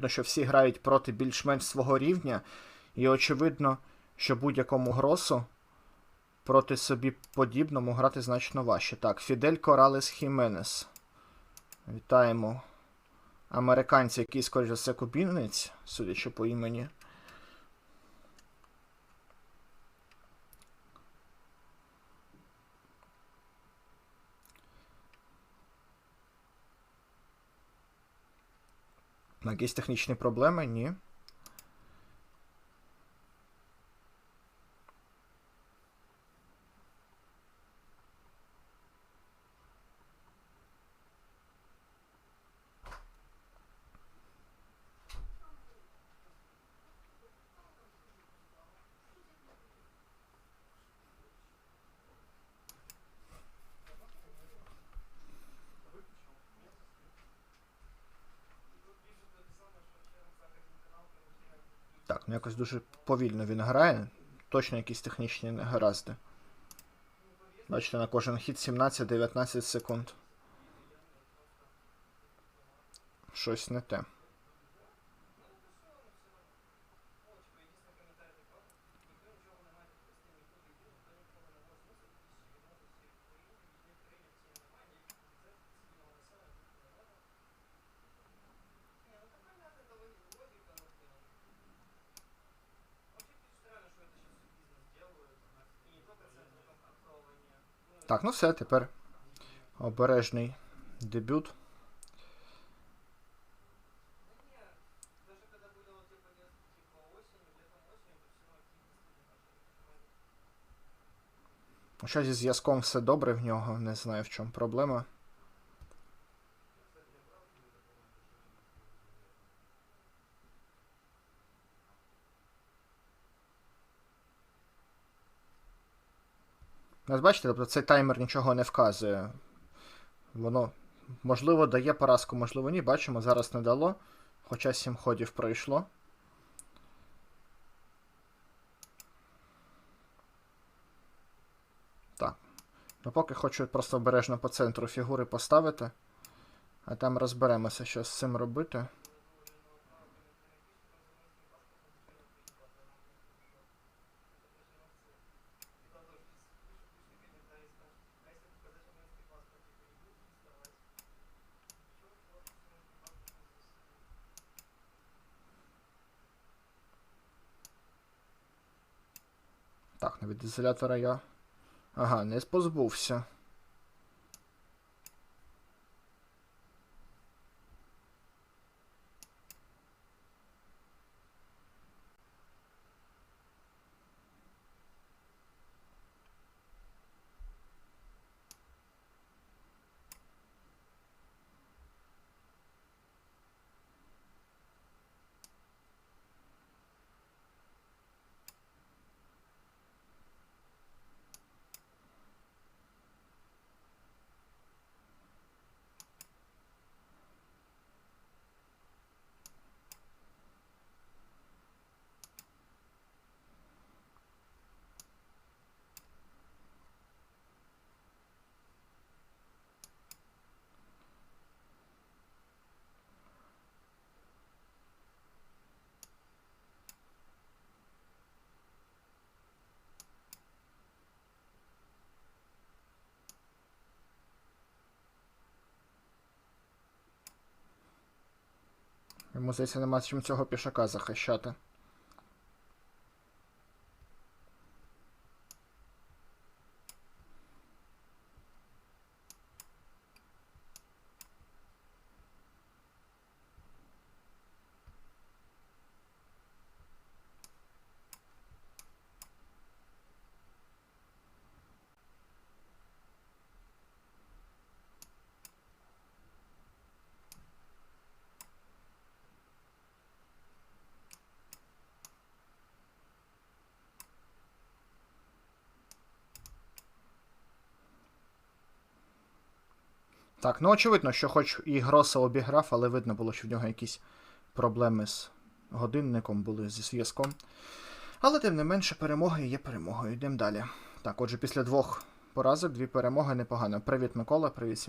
Видно, що всі грають проти більш-менш свого рівня, і очевидно, що будь-якому гросу проти собі подібному грати значно важче. Так, Фідель Коралес Хіменес. Вітаємо американця, який, скоріш за все, кубінець, судячи по імені. Якісь технічні проблеми? Ні. Якось дуже повільно він грає. Точно якісь технічні негаразди. Бачите, на кожен хід 17-19 секунд. Щось не те. Так, ну все, тепер обережний дебют. Що зі зв'язком все добре в нього, не знаю в чому проблема. Ось бачите, тобто цей таймер нічого не вказує. Воно, можливо, дає поразку, можливо, ні. Бачимо, зараз не дало. Хоча 7 ходів пройшло. Так. Ну поки хочу просто обережно по центру фігури поставити. А там розберемося, що з цим робити. Так, навіть ізолятора я. Ага, не позбувся. Йому здається, нема чим цього пішака захищати. Так, ну очевидно, що хоч і Гроса обіграв, але видно було, що в нього якісь проблеми з годинником були зі зв'язком. Але тим не менше, перемога є перемогою. Йдемо далі. Так, отже, після двох поразок, дві перемоги непогано. Привіт, Микола, привіт.